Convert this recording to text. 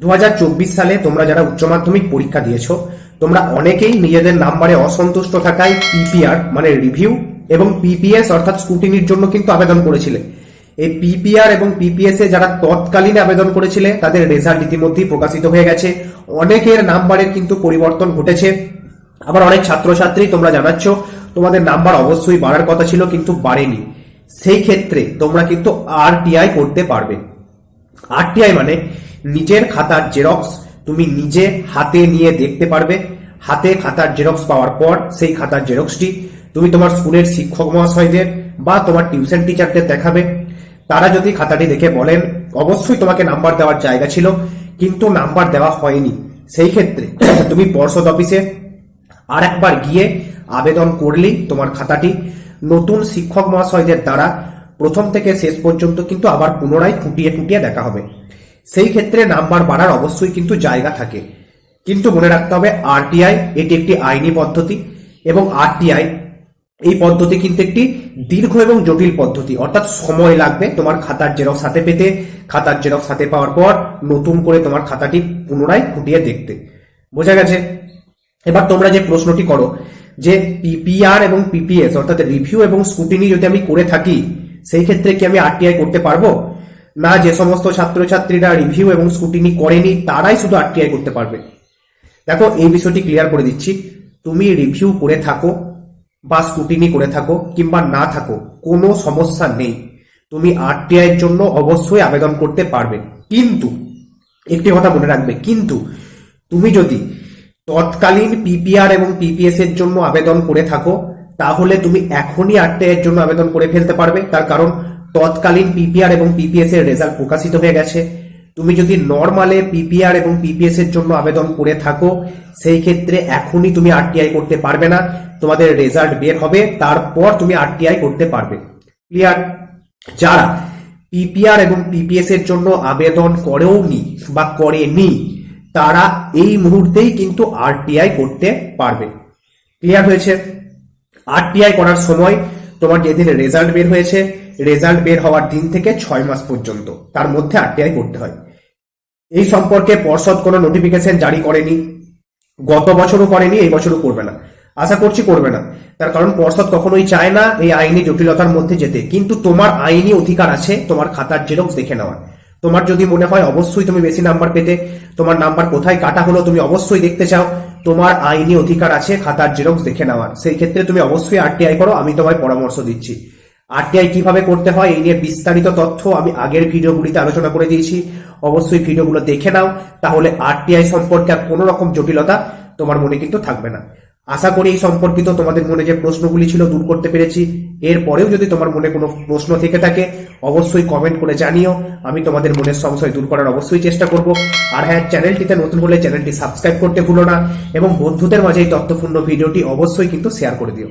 দু হাজার চব্বিশ সালে তোমরা যারা উচ্চ মাধ্যমিক পরীক্ষা দিয়েছ, তোমরা অনেকেই নিজেদের নাম্বারে অসন্তুষ্ট থাকায় পিপিআর মানে রিভিউ এবং পিপিএস অর্থাৎ স্কুটিনির জন্য কিন্তু আবেদন করেছিলে। এই পিপিআর এবং পিপিএস এ যারা তৎকালীন আবেদন করেছিলে, তাদের রেজাল্ট ইতিমধ্যেই প্রকাশিত হয়ে গেছে। অনেকের নাম্বারের কিন্তু পরিবর্তন ঘটেছে। আবার অনেক ছাত্রছাত্রী তোমরা জানাচ্ছ, তোমাদের নাম্বার অবশ্যই বাড়ার কথা ছিল, কিন্তু বাড়েনি। সেই ক্ষেত্রে তোমরা কিন্তু আরটিআই করতে পারবে। আরটিআই মানে নিজের খাতার জেরক্স তুমি নিজে হাতে নিয়ে দেখতে পারবে। হাতে খাতার জেরক্স পাওয়ার পর সেই খাতার জেরক্সটি তুমি তোমার স্কুলের শিক্ষক মহাশয়দের বা তোমার টিউশন টিচারদের দেখাবে। তারা যদি খাতাটি দেখে বলেন, অবশ্যই তোমাকে নাম্বার দেওয়ার জায়গা ছিল, কিন্তু নাম্বার দেওয়া হয়নি। সেই ক্ষেত্রে তুমি পর্ষদ অফিসে আর একবার গিয়ে আবেদন করলেই তোমার খাতাটি নতুন শিক্ষক মহাশয়দের দ্বারা প্রথম থেকে শেষ পর্যন্ত কিন্তু আবার পুনরায় খুঁটিয়ে খুঁটিয়ে দেখা হবে। সেই ক্ষেত্রে নাম্বার বাড়ার অবশ্যই কিন্তু জায়গা থাকে। কিন্তু মনে রাখতে হবে আরটিআই এটি একটি আইনি পদ্ধতি এবং আরটিআই এই পদ্ধতি কিন্তু একটি দীর্ঘ এবং জটিল পদ্ধতি। অর্থাৎ সময় লাগবে তোমার খাতার জেরক্স হাতে পেতে। খাতার জেরক্স হাতে পাওয়ার পর নতুন করে তোমার খাতাটি পুনরায় খুঁটিয়ে দেখতে। বোঝা গেছে? এবার তোমরা যে প্রশ্নটি করো, যে পিপিআর এবং পিপিএস অর্থাৎ রিভিউ এবং স্কুটিনি যদি আমি করে থাকি, সেই ক্ষেত্রে কি আমি আরটিআই করতে পারব? না যে সমস্ত ছাত্রছাত্রীরা রিভিউ এবং স্কুটিনি করেনি, তারাই শুধু আরটিআই করতে পারবে। দেখো, এই বিষয়টি ক্লিয়ার করে দিচ্ছি। তুমি রিভিউ করে থাকো বা স্কুটিনি করে থাকো কিংবা না থাকো, কোনো সমস্যা নেই। তুমি আরটিআই এর জন্য অবশ্যই আবেদন করতে পারবে। কিন্তু, একটি কথা মনে রাখবে, কিন্তু তুমি যদি তৎকালীন পিপিআর এবং পিপিএস এর জন্য আবেদন করে থাকো, তাহলে তুমি এখনই আরটিআই এর জন্য আবেদন করে ফেলতে পারবে। তার কারণ তৎকালীন পিপিআর এবং পিপিএস এর রেজাল্ট প্রকাশিত হয়ে গেছে। তুমি যদি নর্মালে পিপিআর এবং পিপিএস এর জন্য আবেদন করে থাকো, সেই ক্ষেত্রে এখনই তুমি আরটিআই করতে পারবে না। তোমাদের রেজাল্ট বের হবে, তারপর তুমি আরটিআই করতে পারবে। ক্লিয়ার যারা পিপিআর এবং পিপিএস এর জন্য আবেদন করেওনি বা করেনি, তারা এই মুহূর্তেই কিন্তু আরটিআই করতে পারবে। ক্লিয়ার হয়েছে? আরটিআই করার সময় তোমার যেদিন রেজাল্ট বের হয়েছে রেজাল্ট বের হওয়ার দিন থেকে ছয় মাস পর্যন্ত। তার মধ্যে আরটিআই করতে হয়। এই সম্পর্কে পর্ষদ কোনো নোটিফিকেশন জারি করেনি। গত বছরও করেনি, এই বছরও করবে না। আশা করছি করবে না। তার কারণ পর্ষদ কখনোই চায় না এই আইনি জটিলতার মধ্যে যেতে। কিন্তু তোমার আইনি অধিকার আছে, তোমার খাতার জেরক্স দেখে নেওয়ার। তোমার যদি মনে হয় অবশ্যই তুমি বেশি নাম্বার পেতে, তোমার নাম্বার কোথায় কাটা হলো তুমি অবশ্যই দেখতে চাও। তোমার আইনি অধিকার আছে, খাতার জেরক্স দেখে নেওয়ার। সেই ক্ষেত্রে তুমি অবশ্যই আরটিআই করো, আমি তোমায় পরামর্শ দিচ্ছি। আরটিআই কীভাবে করতে হয় এই নিয়ে বিস্তারিত তথ্য আমি আগের ভিডিওগুলিতে আলোচনা করে দিয়েছি। অবশ্যই ভিডিওগুলো দেখে নাও, তাহলে আরটিআই সম্পর্কে আর কোনো রকম জটিলতা তোমার মনে কিন্তু থাকবে না। আশা করি এই সম্পর্কিত তোমাদের মনে যে প্রশ্নগুলি ছিল দূর করতে পেরেছি। এরপরেও যদি তোমার মনে কোনো প্রশ্ন থেকে থাকে, অবশ্যই কমেন্ট করে জানিও। আমি তোমাদের মনের সংশয় দূর করার অবশ্যই চেষ্টা করব। আর হ্যাঁ চ্যানেলটিতে নতুন হলে চ্যানেলটি সাবস্ক্রাইব করতে ভুলো না। এবং বন্ধুদের মাঝে এই তথ্যপূর্ণ ভিডিওটি অবশ্যই কিন্তু শেয়ার করে দিও।